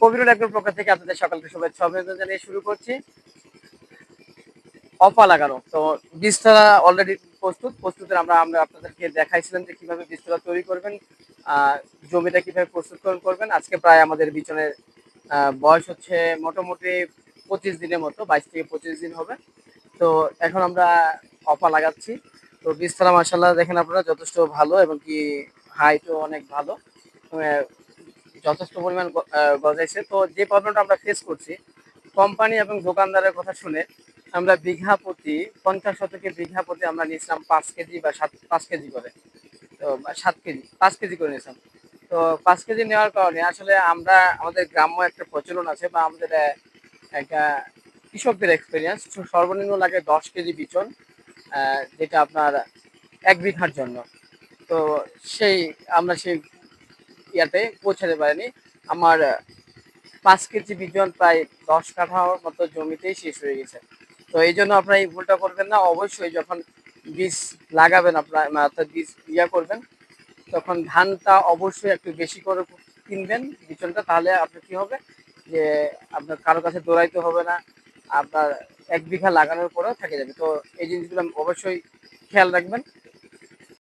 Kabirul acre পক্ষ থেকে আপনাদের সকলকে শুভেচ্ছা অভিনন্দন জানিয়ে শুরু করছি। অফা লাগানো তো বীজতলা অলরেডি প্রস্তুত। প্রস্তুতের আমরা আমরা আপনাদেরকে দেখাইছিলাম যে কীভাবে বীজতলা তৈরি করবেন জমিটা কীভাবে প্রস্তুতকরণ করবেন। আজকে প্রায় আমাদের বিচনের বয়স হচ্ছে মোটামুটি পঁচিশ দিনের মতো, বাইশ থেকে পঁচিশ দিন হবে। তো এখন আমরা অফা লাগাচ্ছি। তো বীজতলা মার্শাল্লাহ দেখেন আপনারা যথেষ্ট ভালো এবং কি হাইটও অনেক ভালো। যথেষ্ট পরিমাণ গজাইছে। তো যে প্রবলেমটা আমরা ফেস করছি কোম্পানি এবং দোকানদারের কথা শুনে আমরা বিঘা প্রতি পঞ্চাশ শতকে বিঘা প্রতি আমরা নিয়েছিলাম পাঁচ কেজি বা সাত, পাঁচ কেজি করে। তো সাত কেজি, পাঁচ কেজি করে নিয়েছিলাম। তো পাঁচ কেজি নেওয়ার কারণে আসলে আমরা, আমাদের গ্রাম্য একটা প্রচলন আছে বা আমাদের একটা কৃষকদের এক্সপিরিয়েন্স সর্বনিম্ন লাগে দশ কেজি বিচন যেটা আপনার এক বিঘার জন্য। তো সেই, আমরা সেই ইয়াতে পৌঁছাতে পারিনি। আমার পাঁচ কেজি বিজন প্রায় দশ কাঠা মতো জমিতেই শেষ হয়ে গেছে। তো এই জন্য আপনারা এই ভুলটা করবেন না। অবশ্যই যখন বীজ লাগাবেন, আপনার অর্থাৎ বীজ ইয়া করবেন, তখন ধানটা অবশ্যই একটু বেশি করে কিনবেন বিচনটা তাহলে আপনার কি হবে? যে আপনার কারও কাছে দৌড়াইতে হবে না, আপনার এক বিঘা লাগানোর পরেও থেকে যাবে। তো এই জিনিসগুলো অবশ্যই খেয়াল রাখবেন।